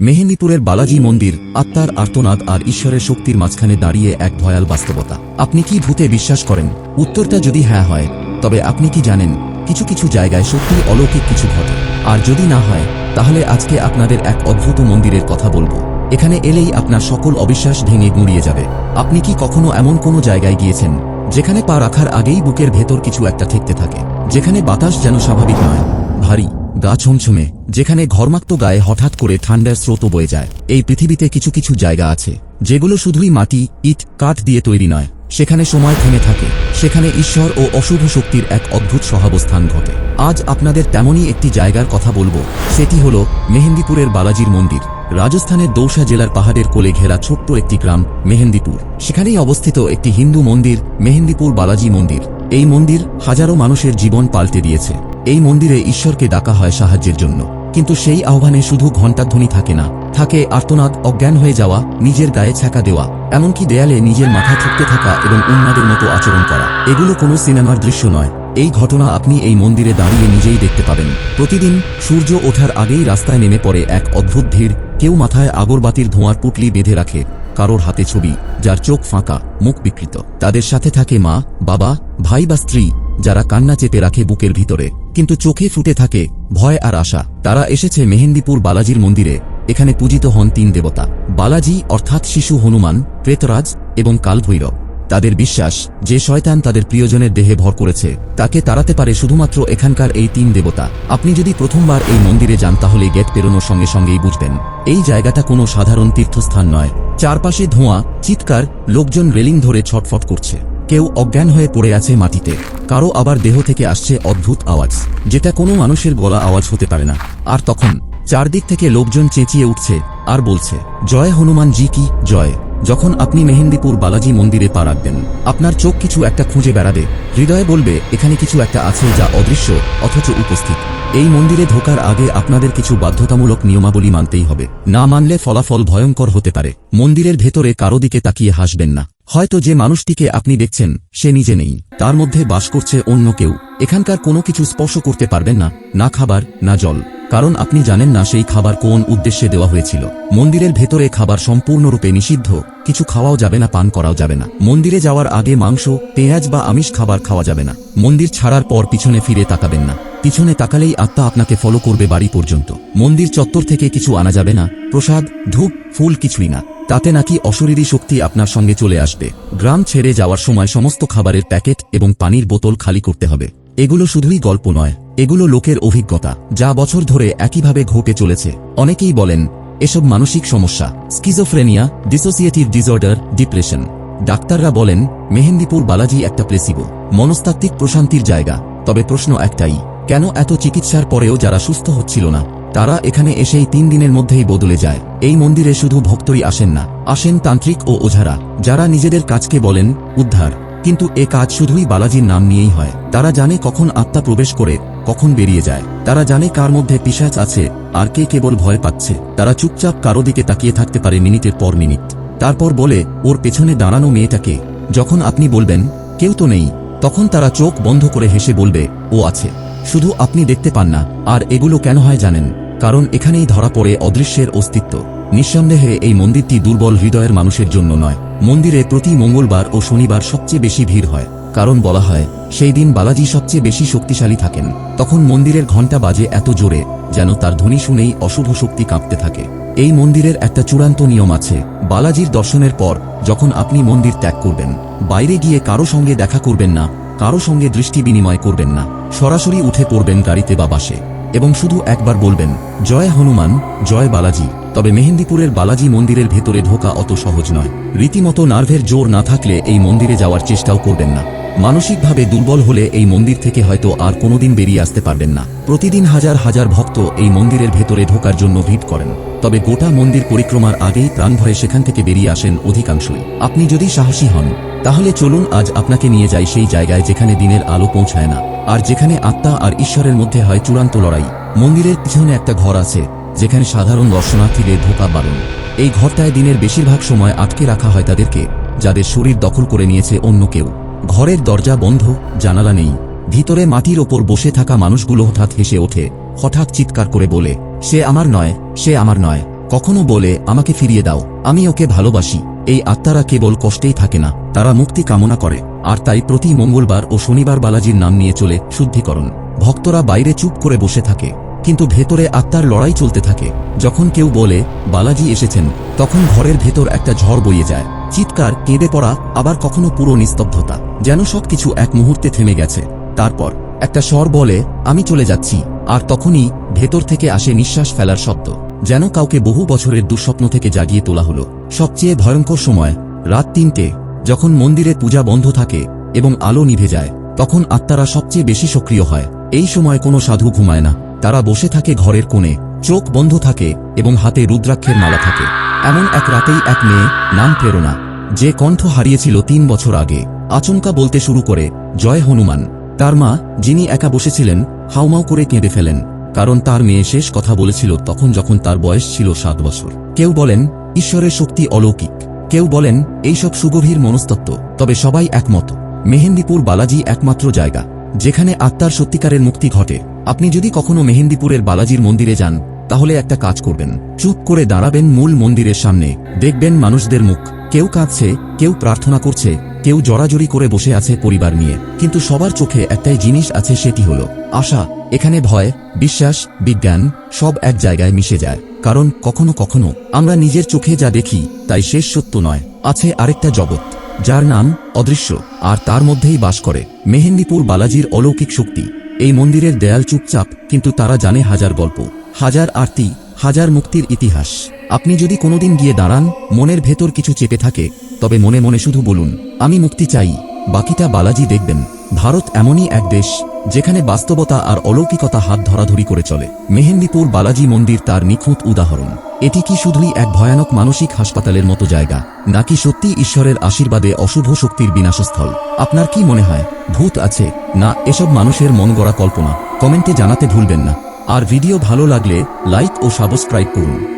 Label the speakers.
Speaker 1: মেহেন্দিপুরের বালাজি মন্দির, আত্মার আর্তনাদ আর ঈশ্বরের শক্তির মাঝখানে দাঁড়িয়ে এক ভয়াল বাস্তবতা। আপনি কি ভূতে বিশ্বাস করেন? উত্তরটা যদি হ্যাঁ হয়, তবে আপনি কি জানেন, কিছু কিছু জায়গায় সত্যি অলৌকিক কিছু ঘটে। আর যদি না হয়, তাহলে আজকে আপনাদের এক অদ্ভুত মন্দিরের কথা বলব। এখানে এলেই আপনার সকল অবিশ্বাস ভেঙে গুঁড়িয়ে যাবে। আপনি কি কখনো এমন কোনো জায়গায় গিয়েছেন, যেখানে পা রাখার আগেই বুকের ভেতর কিছু একটা ঠেকতে থাকে, যেখানে বাতাস যেন স্বাভাবিক নয়? ভারী। গা ছমছমে, যেখানে ঘর্মাক্ত গায়ে হঠাৎ করে ঠান্ডার স্রোত বয়ে যায়। এই পৃথিবীতে কিছু কিছু জায়গা আছে, যেগুলো শুধুই মাটি, ইট, কাঠ দিয়ে তৈরি নয়। সেখানে সময় থেমে থাকে। সেখানে ঈশ্বর ও অশুভ শক্তির এক অদ্ভুত সহাবস্থান ঘটে। আজ আপনাদের তেমনই একটি জায়গার কথা বলব। সেটি হল মেহেন্দিপুরের বালাজির মন্দির। রাজস্থানের দৌসা জেলার পাহাড়ের কোলে ঘেরা ছোট্ট একটি গ্রাম, মেহেন্দিপুর। সেখানেই অবস্থিত একটি হিন্দু মন্দির, মেহেন্দিপুর বালাজি মন্দির। এই মন্দির হাজারো মানুষের জীবন পাল্টে দিয়েছে। এই মন্দিরে ঈশ্বরকে ডাকা হয় সাহায্যের জন্য। কিন্তু সেই আহ্বানে শুধু ঘণ্টাধ্বনি থাকে না। থাকে আর্তনাদ, অজ্ঞান হয়ে যাওয়া, নিজের গায়ে ছ্যাঁকা দেওয়া, এমনকি দেয়ালে নিজের মাথা ঠুকতে থাকা এবং উন্মাদের মতো আচরণ করা। এগুলো কোনো সিনেমার দৃশ্য নয়। এই ঘটনা আপনি এই মন্দিরে দাঁড়িয়ে নিজেই দেখতে পাবেন। প্রতিদিন সূর্য ওঠার আগেই রাস্তায় নেমে পড়ে এক অদ্ভুত ভিড়। কেউ মাথায় আগরবাতির ধোঁয়ার পুটলি বেঁধে রাখে। কারোর হাতে ছবি, যার চোখ ফাঁকা, মুখ বিকৃত। তাদের সাথে থাকে মা, বাবা, ভাই বা স্ত্রী। যারা কান্না চেপে রাখে বুকের ভিতরে, কিন্তু চোখে ফুটে থাকে ভয় আর আশা। তারা এসেছে মেহেন্দিপুর বালাজির মন্দিরে, এখানে পূজিত হন তিন দেবতা। বালাজি অর্থাৎ শিশু হনুমান, প্রেতরাজ এবং কালভৈরব। তাদের বিশ্বাস, যে শয়তান তাদের প্রিয়জনের দেহে ভর করেছে, তাকে তাড়াতে পারে শুধুমাত্র এখানকার এই তিন দেবতা। আপনি যদি প্রথমবার এই মন্দিরে যান তাহলে গেট পেরোনোর সঙ্গে সঙ্গেই বুঝবেন, এই জায়গাটা কোনো সাধারণ তীর্থস্থান নয়। চারপাশে ধোঁয়া, চিৎকার, লোকজন রেলিং ধরে ছটফট করছে। কেউ অজ্ঞান হয়ে পড়ে আছে মাটিতে। কারও আবার দেহ থেকে আসছে অদ্ভুত আওয়াজ। যেটা কোনো মানুষের গলা আওয়াজ হতে পারে না। আর তখন চারদিক থেকে লোকজন চেঁচিয়ে উঠছে আর বলছে, জয় হনুমান জি কি, জয়। যখন আপনি মেহেন্দিপুর বালাজি মন্দিরে পা রাখবেন, আপনার চোখ কিছু একটা খুঁজে বেড়াবে। হৃদয়ে বলবে, এখানে কিছু একটা আছে যা অদৃশ্য, অথচ উপস্থিত। এই মন্দিরে ঢোকার আগে আপনাদের কিছু বাধ্যতামূলক নিয়মাবলী মানতেই হবে। না মানলে ফলাফল ভয়ঙ্কর হতে পারে। মন্দিরের ভেতরে কারও দিকে তাকিয়ে হাসবেন না। হয়তো যে মানুষটিকে আপনি দেখছেন, সে নিজে নেই। তার মধ্যে বাস করছে অন্য কেউ। এখানকার কোনো কিছু স্পর্শ করতে পারবেন না না খাবার, না জল। কারণ আপনি জানেন না সেই খাবার কোন উদ্দেশ্যে দেওয়া হয়েছিল। মন্দিরের ভেতরে খাবার সম্পূর্ণরূপে নিষিদ্ধ, কিছু খাওয়াও যাবে না, পান করাও যাবে না। মন্দিরে যাওয়ার আগে মাংস, পেঁয়াজ বা আমিষ খাবার খাওয়া যাবে না। মন্দির ছাড়ার পর পিছনে ফিরে তাকাবেন না। পিছনে তাকালেই আত্মা আপনাকে ফলো করবে বাড়ি পর্যন্ত। মন্দির চত্বর থেকে কিছু আনা যাবে না। প্রসাদ, ধূপ, ফুল কিছুই না। তাতে নাকি অশরীরী শক্তি আপনার সঙ্গে চলে আসবে। গ্রাম ছেড়ে যাওয়ার সময় সমস্ত খাবারের প্যাকেট এবং পানির বোতল খালি করতে হবে। এগুলো শুধুই গল্প নয়, এগুলো লোকের অভিজ্ঞতা, যা বছর ধরে একইভাবে ঘটে চলেছে। অনেকেই বলেন, এসব মানসিক সমস্যা, স্কিজোফ্রেনিয়া, ডিসোসিয়েটিভ ডিসঅর্ডার, ডিপ্রেশন। ডাক্তাররা বলেন, মেহেন্দিপুর বালাজি একটা প্লেসিবো। মনস্তাত্ত্বিক প্রশান্তির জায়গা। তবে প্রশ্ন একটাই, কেন এত চিকিৎসার পরেও যারা সুস্থ হচ্ছিল না? তারা এখানে এসেই তিন দিনের মধ্যেই বদলে যায়। এই মন্দিরে শুধু ভক্তই আসেন না, আসেন তান্ত্রিক ও ওঝারা, যারা নিজেদের কাজকে বলেন, উদ্ধার। কিন্তু এ কাজ শুধুই বালাজির নাম নিয়েই হয়। তারা জানে কখন আত্মা প্রবেশ করে, কখন বেরিয়ে যায়। তারা জানে কার মধ্যে পিসাচ আছে, আর কে কেবল ভয় পাচ্ছে। তারা চুপচাপ কারও দিকে তাকিয়ে থাকতে পারে মিনিটের পর মিনিট। তারপর বলে, ওর পেছনে দাঁড়ানো মেয়েটাকে, যখন আপনি বলবেন, কেউ তো নেই, তখন তারা চোখ বন্ধ করে হেসে বলবে, ও আছে। শুধু আপনি দেখতে পান না, আর এগুলো কেন হয় জানেন? কারণ এখানেই ধরা পড়ে অদৃশ্যের অস্তিত্ব। নিঃসন্দেহে এই মন্দিরটি দুর্বল হৃদয়ের মানুষের জন্য নয়। মন্দিরে প্রতি মঙ্গলবার ও শনিবার সবচেয়ে বেশি ভিড় হয়। কারণ বলা হয়, সেই দিন বালাজি সবচেয়ে বেশি শক্তিশালী থাকেন। তখন মন্দিরের ঘণ্টা বাজে এত জোরে, যেন তার ধ্বনি শুনেই অশুভ শক্তি কাঁপতে থাকে। এই মন্দিরের একটা চূড়ান্ত নিয়ম আছে, বালাজির দর্শনের পর যখন আপনি মন্দির ত্যাগ করবেন, বাইরে গিয়ে কারও সঙ্গে দেখা করবেন না, কারও সঙ্গে দৃষ্টি বিনিময় করবেন না, সরাসরি উঠে পড়বেন গাড়িতে বা বাসে। এবং শুধু একবার বলবেন, জয় হনুমান, জয় বালাজি। তবে মেহেন্দিপুরের বালাজি মন্দিরের ভেতরে ঢোকা অত সহজ নয়। রীতিমতো নার্ভের জোর না থাকলে এই মন্দিরে যাওয়ার চেষ্টাও করবেন না। মানসিকভাবে দুর্বল হলে এই মন্দির থেকে হয়তো আর কোনোদিন বেরিয়ে আসতে পারবেন না। প্রতিদিন হাজার হাজার ভক্ত এই মন্দিরের ভেতরে ঢোকার জন্য ভিড় করেন। তবে গোটা মন্দির পরিক্রমার আগেই প্রাণ ভয়ে সেখান থেকে বেরিয়ে আসেন অধিকাংশই। আপনি যদি সাহসী হন, তাহলে চলুন আজ আপনাকে নিয়ে যাই সেই জায়গায় যেখানে দিনের আলো পৌঁছায় না, আর যেখানে আত্মা আর ঈশ্বরের মধ্যে হয় চূড়ান্ত লড়াই। মন্দিরের পিছনে একটা ঘর আছে, যেখানে সাধারণ দর্শনার্থীদের ঢোকা বারণ। এই ঘরটায় দিনের বেশিরভাগ সময় আটকে রাখা হয় তাদেরকে, যাদের শরীর দখল করে নিয়েছে অন্য কেউ। ঘরের দরজা বন্ধ, জানালা নেই। ভিতরে মাটির ওপর বসে থাকা মানুষগুলো হঠাৎ হেসে ওঠে। হঠাৎ চিৎকার করে বলে, সে আমার নয়, সে আমার নয়। কখনো বলে, আমাকে ফিরিয়ে দাও, আমি ওকে ভালোবাসি। এই আত্মারা কেবল কষ্টেই থাকে না, তারা মুক্তি কামনা করে। আর তাই প্রতি মঙ্গলবার ও শনিবার বালাজির নাম নিয়ে চলে শুদ্ধিকরণ। ভক্তরা বাইরে চুপ করে বসে থাকে, কিন্তু ভেতরে আত্মার লড়াই চলতে থাকে। যখন কেউ বলে, বালাজি এসেছেন, তখন ঘরের ভেতর একটা ঝড় বইয়ে যায়। চিৎকার, কেঁদে পড়া, আবার কখনো পুরো নিস্তব্ধতা। যেন সবকিছু এক মুহূর্তে থেমে গেছে। তারপর, একটা স্বর বলে, আমি চলে যাচ্ছি। আর তখনই, ভেতর থেকে আসে নিঃশ্বাস ফেলার শব্দ। যেন কাউকে বহু বছরের দুঃস্বপ্ন থেকে জাগিয়ে তোলা হলো। সবচেয়ে ভয়ঙ্কর সময়, রাত তিনটে, যখন মন্দিরে পূজা বন্ধ থাকে এবং আলো নিভে যায়, তখন আত্মারা সবচেয়ে বেশি সক্রিয় হয়। এই সময় কোনো সাধু ঘুমায় না। তারা বসে থাকে ঘরের কোণে। চোখ বন্ধ থাকে এবং হাতে রুদ্রাক্ষের মালা থাকে। এমন এক রাতেই এক মেয়ে, নাম প্রেরণা, যে কণ্ঠ হারিয়েছিল তিন বছর আগে, আচমকা বলতে শুরু করে, জয় হনুমান। তার মা, যিনি একা বসেছিলেন, হাউমাউ করে কেঁদে ফেলেন, কারণ তার মেয়ে শেষ কথা বলেছিল তখন যখন তার বয়স ছিল সাত বছর। কেউ বলেন, ঈশ্বরের শক্তি অলৌকিক। কেউ বলেন, এইসব সুগভীর মনস্তত্ত্ব। তবে সবাই একমত। মেহেন্দিপুর বালাজি একমাত্র জায়গা, যেখানে আত্মার সত্যিকারের মুক্তি ঘটে। আপনি যদি কখনো মেহেন্দিপুরের বালাজির মন্দিরে যান তাহলে একটা কাজ করবেন। চুপ করে দাঁড়াবেন মূল মন্দিরের সামনে। দেখবেন মানুষদের মুখ। কেউ কাঁদছে, কেউ প্রার্থনা করছে, কেউ জড়াজড়ি করে বসে আছে পরিবার নিয়ে। কিন্তু সবার চোখে একটাই জিনিস আছে, সেটি হল আশা। এখানে ভয়, বিশ্বাস, বিজ্ঞান সব এক জায়গায় মিশে যায়। কারণ কখনো কখনো আমরা নিজের চোখে যা দেখি, তাই শেষ সত্য নয়। আছে আরেকটা জগৎ, যার নাম অদৃশ্য, আর তার মধ্যেই বাস করে। মেহেন্দিপুর বালাজির অলৌকিক শক্তি। এই মন্দিরের দেয়াল চুপচাপ, কিন্তু তারা জানে হাজার গল্প। হাজার আরতি, হাজার মুক্তির ইতিহাস। আপনি যদি কোনোদিন গিয়ে দাঁড়ান, মনের ভেতর কিছু চেপে থাকে, তবে মনে মনে শুধু বলুন, আমি মুক্তি চাই। বাকিটা বালাজি দেখবেন। ভারত এমনই এক দেশ, যেখানে বাস্তবতা আর অলৌকিকতা হাত ধরাধরি করে চলে। মেহেন্দিপুর বালাজি মন্দির তার নিখুঁত উদাহরণ। এটি কি শুধুই এক ভয়ানক মানসিক হাসপাতালের মতো জায়গা, নাকি সত্যি ঈশ্বরের আশীর্বাদে অশুভ শক্তির বিনাশস্থল? আপনার কি মনে হয়, ভূত আছে, না এসব মানুষের মন গড়া কল্পনা? কমেন্টে জানাতে ভুলবেন না। আর ভিডিও ভালো লাগলে লাইক ও সাবস্ক্রাইব করুন।